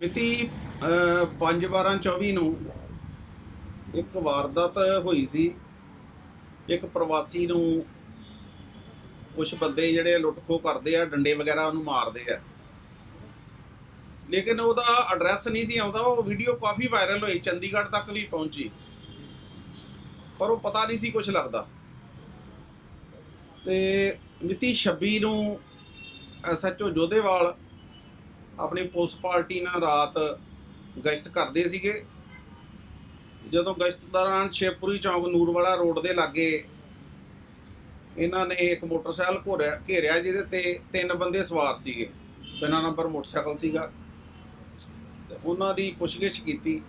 5/12/24 ਨੂੰ ਇੱਕ ਵਾਰਦਾਤ ਹੋਈ ਸੀ। ਇੱਕ ਪ੍ਰਵਾਸੀ ਨੂੰ ਕੁਝ ਬੰਦੇ ਜਿਹੜੇ ਲੁੱਟਖੋ ਕਰਦੇ ਆ, ਡੰਡੇ ਵਗੈਰਾ ਉਹਨੂੰ ਮਾਰਦੇ ਆ। ਲੇਕਿਨ ਉਹਦਾ ਐਡਰੈਸ ਨਹੀਂ ਸੀ ਆਉਂਦਾ, ਉਹ ਵੀਡੀਓ ਕਾਫੀ ਵਾਇਰਲ ਹੋਈ, ਚੰਡੀਗੜ੍ਹ ਤੱਕ ਵੀ ਪਹੁੰਚੀ। ਪਰ ਉਹ ਪਤਾ ਨਹੀਂ ਸੀ ਕੁਝ ਲੱਗਦਾ। ਤੇ ਮਿਤੀ 26 ਨੂੰ ਐਸਐਚਓ ਜੋਧੇਵਾਲ ਆਪਣੀ ਪੁਲਿਸ ਪਾਰਟੀ ਨਾਲ ਰਾਤ ਗਸ਼ਤ ਕਰਦੇ ਸੀਗੇ। ਜਦੋਂ ਗਸ਼ਤ ਦੌਰਾਨ ਸ਼ੇਪੂਰੀ ਚੌਂਕ ਨੂਰਵਾਲਾ ਰੋਡ ਦੇ ਲਾਗੇ ਇਹਨਾਂ ਨੇ ਇੱਕ ਮੋਟਰਸਾਈਕਲ ਘੋਰਿਆ ਘੇਰਿਆ, ਜਿਹਦੇ ਤੇ ਤਿੰਨ ਬੰਦੇ ਸਵਾਰ ਸੀਗੇ। ਬਿਨਾਂ ਨੰਬਰ ਮੋਟਰਸਾਈਕਲ ਸੀਗਾ। ਤੇ ਉਹਨਾਂ ਦੀ ਪੁੱਛਗਿੱਛ ਕੀਤੀ।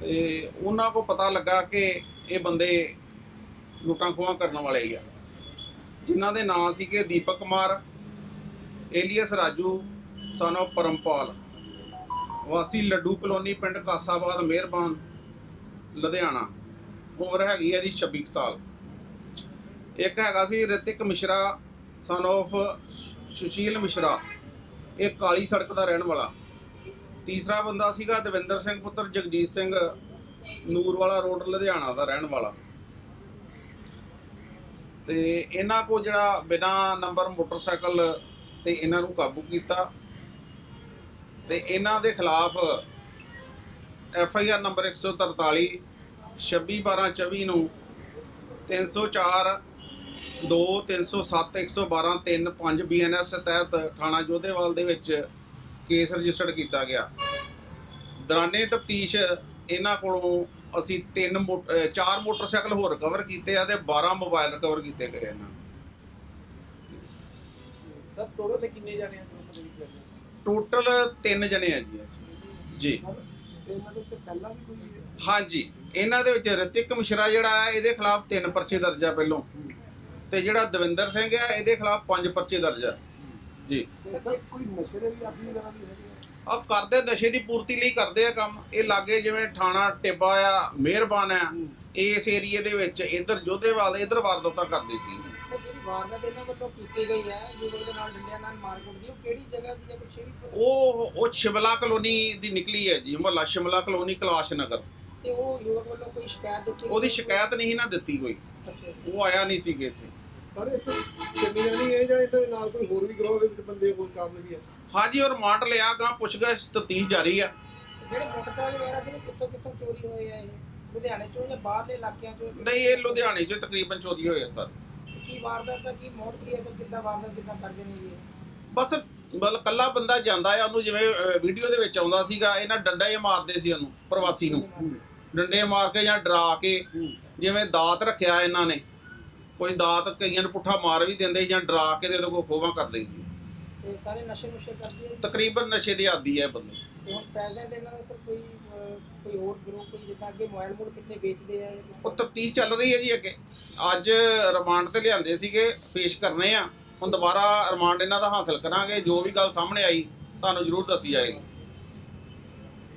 ਤੇ ਉਹਨਾਂ ਕੋ ਪਤਾ ਲੱਗਾ ਕਿ ਇਹ ਬੰਦੇ ਲੁੱਟਾਂ ਖੋਹਾਂ ਕਰਨ ਵਾਲੇ ਹੀ ਆ। ਜਿਨ੍ਹਾਂ ਦੇ ਨਾਂ ਸੀਗੇ ਦੀਪਕ ਕੁਮਾਰ ਏਲੀਅਸ ਰਾਜੂ ਸਨ of ਪਰਮਪਾਲ। ਵਾਸੀ ਲੱਡੂ ਕਲੋਨੀ ਪਿੰਡ ਕਾਸਾਬਾਦ, ਮਿਹਰਬਾਨ, ਲੁਧਿਆਣਾ। ਉਮਰ ਹੈਗੀ ਹੈ ਦੀ 26 ਕੁ ਸਾਲ। ਇੱਕ ਹੈਗਾ ਸੀ ਰਿਤਿਕ ਮਿਸ਼ਰਾ ਸਨ of ਸੁਸ਼ੀਲ ਮਿਸ਼ਰਾ। ਇਹ ਕਾਲੀ ਸੜਕ ਦਾ ਰਹਿਣ ਵਾਲਾ। ਤੀਸਰਾ ਬੰਦਾ ਸੀਗਾ ਦਵਿੰਦਰ ਸਿੰਘ ਪੁੱਤਰ, ਜਗਜੀਤ ਸਿੰਘ ਨੂਰਵਾਲਾ ਰੋਡ, ਲੁਧਿਆਣਾ ਦਾ ਰਹਿਣ ਵਾਲਾ। ਤੇ ਇਹਨਾਂ ਕੋ ਜਿਹੜਾ ਬਿਨਾ ਨੰਬਰ ਮੋਟਰਸਾਈਕਲ ਤੇ ਇਹਨਾਂ ਨੂੰ ਕਾਬੂ ਕੀਤਾ। ਤੇ ਇਹਨਾਂ ਦੇ ਖਿਲਾਫ ਐਫ ਆਈ ਆਰ ਨੰਬਰ 143 26 12 24 ਨੂੰ 304 2 307 112 3 5 ਬੀਐਨਐਸ ਤਹਿਤ ਥਾਣਾ ਜੋਧੇਵਾਲ ਦੇ ਵਿੱਚ ਕੇਸ ਰਜਿਸਟਰਡ ਕੀਤਾ ਗਿਆ। ਦੌਰਾਨੇ ਤਫਤੀਸ਼ ਇਹਨਾਂ ਕੋਲੋਂ ਅਸੀਂ ਤਿੰਨ ਮੋ- ਚਾਰ ਮੋਟਰਸਾਈਕਲ ਹੋਰ ਕਵਰ ਕੀਤੇ ਆ ਤੇ 12 ਮੋਬਾਈਲ ਰਿਕਵਰ ਕੀਤੇ ਗਏ ਇਹਨਾਂ ਸਰ ਟੋਟਲ ਤੇ ਕਿੰਨੇ ਜਾਣੇ ਆ ਗਰੁੱਪ ਦੇ ਵਿੱਚ ਟੋਟਲ ਤਿੰਨ ਜਣੇ ਆ ਜੀ ਅਸੀਂ। ਜੀ। ਸਰ ਇਹਨਾਂ ਦੇ ਉੱਤੇ ਪਹਿਲਾਂ ਵੀ ਕੋਈ ਹਾਂਜੀ। ਇਹਨਾਂ ਦੇ ਵਿੱਚ ਰਤਿਕ ਮਿਸ਼ਰਾ ਜਿਹੜਾ ਹੈ ਇਹਦੇ ਖਿਲਾਫ ਤਿੰਨ ਪਰਚੇ ਦਰਜ ਆ ਪਹਿਲੋਂ। ਤੇ ਜਿਹੜਾ ਦਵਿੰਦਰ ਸਿੰਘ ਹੈ ਇਹਦੇ ਖਿਲਾਫ ਪੰਜ ਪਰਚੇ ਦਰਜ ਆ। ਜੀ। ਤੇ ਸਰ ਕੋਈ ਨਸ਼ੇ ਦੇ ਵੀ ਆਦੀ ਵਗੈਰਾ ਵੀ ਹੈਗੇ ਆ? ਆ ਕਰਦੇ ਨਸ਼ੇ ਦੀ ਪੂਰਤੀ ਲਈ ਕਰਦੇ ਆ ਕੰਮ। ਇਹ ਲਾਗੇ ਜਿਵੇਂ ਥਾਣਾ ਟਿੱਬਾ ਆ ਮਿਹਰਬਾਨ ਆ। ਇਸ ਏਰੀਏ ਦੇ ਵਿੱਚ ਇਧਰ ਜੋਧੇਵਾਲ ਇਧਰ ਵਾਰਦਾਤਾਂ ਕਰਦੇ ਸੀ। ਉਹ ਜਿਹੜੀ ਵਾਰਦਾਤ ਇਹਨਾਂ ਵੱਲੋਂ ਕੀਤੀ ਗਈ ਹੈ ਯੁਵਕ ਦੇ ਨਾਲ ਡੰਡਿਆਂ ਨਾਲ ਮਾਰਕੁੱਟ ਦੀ ਉਹ ਕਿਹੜੀ ਜਗ੍ਹਾ ਦੀ ਹੈ ਕੁਛ ਇਹ ਵੀ ਪਤਾ? ਉਹ ਉਹ ਸ਼ਿਮਲਾ ਕਲੋਨੀ ਦੀ ਨਿਕਲੀ ਹੈ ਜੀ ਮੁਹੱਲਾ ਸ਼ਿਮਲਾ ਕਲੋਨੀ ਕਲਾਸ਼ ਨਗਰ। ਤੇ ਉਹ ਯੁਵਕ ਵੱਲੋਂ ਕੋਈ ਸ਼ਿਕਾਇਤ ਦਿੱਤੀ ਉਹਦੀ ਸ਼ਿਕਾਇਤ ਨਹੀਂ ਨਾ ਦਿੱਤੀ ਕੋਈ। ਅੱਛਾ ਜੀ। ਉਹ ਆਇਆ ਨਹੀਂ ਸੀਗੇ ਇੱਥੇ। ਸਰ ਇੱਥੇ ਕਿੰਨੇ ਜਾਣੇ ਹੈ ਜਾਂ ਇਹਦੇ ਨਾਲ ਕੋਈ ਹੋਰ ਵੀ ਗਰੋਹ ਦੇ ਵਿੱਚ ਬੰਦੇ ਹੋਰ ਸ਼ਾਮਲ ਵੀ ਹੈ? ਹਾਂਜੀ ਉਹ ਰਿਮਾਂਡ ਲਿਆ ਗਾ ਪੁੱਛਗਿੱਛ ਤਫਤੀਸ਼ ਜਾਰੀ ਆ। ਜਿਹੜੇ ਮੋਟਰਸਾਈਕਲ ਵਗੈਰਾ ਸੀ ਉਹ ਕਿੱਥੋਂ ਕਿੱਥੋਂ ਚੋਰੀ ਹੋਏ ਆ ਇਹ? ਲੁਧਿਆਣੇ ਚੋਂ ਜਾਂ ਬਾਹਰਲੇ ਇਲਾਕਿਆਂ ਚੋਂ? ਨਹੀਂ ਇਹ ਲੁਧਿਆਣੇ 'ਚ ਤਕਰੀਬਨ ਚੋਰੀ ਹੋਏ ਆ ਸਰ। ਕੀ ਵਾਰਦਾਤ ਦਾ ਕੀ ਮੋੜ ਕੀ ਹੈ? ਸਰ ਕਿੱਦਾਂ ਵਾਰਦਾਤ ਕਿੱਦਾਂ ਕਰਦੇ ਨੇ ਜੀ ਇਹ? ਬਸ ਮਤਲਬ ਕੱਲਾ ਬੰਦਾ ਜਾਂਦਾ ਆ ਉਹਨੂੰ ਜਿਵੇਂ ਵੀਡੀਓ ਦੇ ਵਿੱਚ ਆਉਂਦਾ ਸੀਗਾ ਇਹਨਾਂ ਡੰਡਾ ਹੀ ਮਾਰਦੇ ਸੀ ਉਹਨੂੰ ਪ੍ਰਵਾਸੀ ਨੂੰ। ਡੰਡੇ ਮਾਰ ਕੇ ਜਾਂ ਡਰਾ ਕੇ ਜਿਵੇਂ ਦਾਤ ਰੱਖਿਆ ਇਹਨਾਂ ਨੇ ਕੋਈ ਦਾਤ ਕਈਆਂ ਨੂੰ ਪੁੱਠਾ ਮਾਰ ਵੀ ਦਿੰਦੇ ਜਾਂ ਡਰਾ ਕੇ ਦੇ ਦੋ ਕੋ ਖੋਵਾ ਕਰਦੇ ਸੀ ਤੇ ਸਾਰੇ ਨਸ਼ੇ ਨੁਸ਼ੇ ਕਰਦੇ ਆ ਜੀ? ਤਕਰੀਬਨ ਨਸ਼ੇ ਦੇ ਆਦੀ ਹੈ ਇਹ ਬੰਦੇ। ਹੁਣ ਪ੍ਰੈਜ਼ੈਂਟ ਇਹਨਾਂ ਦਾ ਸਰ ਕੋਈ ਕੋਈ ਹੋਰ ਗਰੁੱਪ ਕੋਈ ਜਿੱਦਾਂ ਅੱਗੇ ਮੋਬਾਈਲ ਮੋਲ ਕਿੱਥੇ ਵੇਚਦੇ ਆ ਉਹ ਤਫਤੀਸ਼ ਚੱਲ ਰਹੀ ਹੈ ਜੀ ਅੱਗੇ। ਅੱਜ ਰਿਮਾਂਡ ਤੇ ਲਿਆਂਦੇ ਸੀਗੇ ਪੇਸ਼ ਕਰਨੇ ਆ। ਹੁਣ ਦੁਬਾਰਾ ਰਿਮਾਂਡ ਇਹਨਾਂ ਦਾ ਹਾਸਲ ਕਰਾਂਗੇ ਜੋ ਵੀ ਗੱਲ ਸਾਹਮਣੇ ਆਈ ਤੁਹਾਨੂੰ ਜ਼ਰੂਰ ਦੱਸੀ ਜਾਏਗੀ।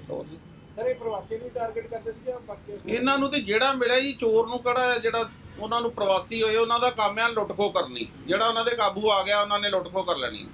ਹੋਰ ਜੀ? ਸਰ ਇਹ ਪ੍ਰਵਾਸੀ ਨੂੰ ਟਾਰਗੇਟ ਕਰਦੇ ਸੀ ਜਾਂ ਬਾਕੀ ਇਹਨਾਂ ਨੂੰ ਤੇ ਜਿਹੜਾ ਮਿਲਿਆ ਜੀ ਚੋਰ ਨੂੰ ਕਿਹੜਾ ਜਿਹੜਾ ਉਹਨਾਂ ਨੂੰ ਪ੍ਰਵਾਸੀ ਹੋਏ ਉਹਨਾਂ ਦਾ ਕੰਮ ਹੈ ਲੁੱਟਖੋ ਕਰਨੀ। ਜਿਹੜਾ ਉਹਨਾਂ ਦੇ ਕਾਬੂ ਆ ਗਿਆ ਉਹਨਾਂ ਨੇ ਲੁੱਟਖੋ ਕਰ ਲੈਣੀ।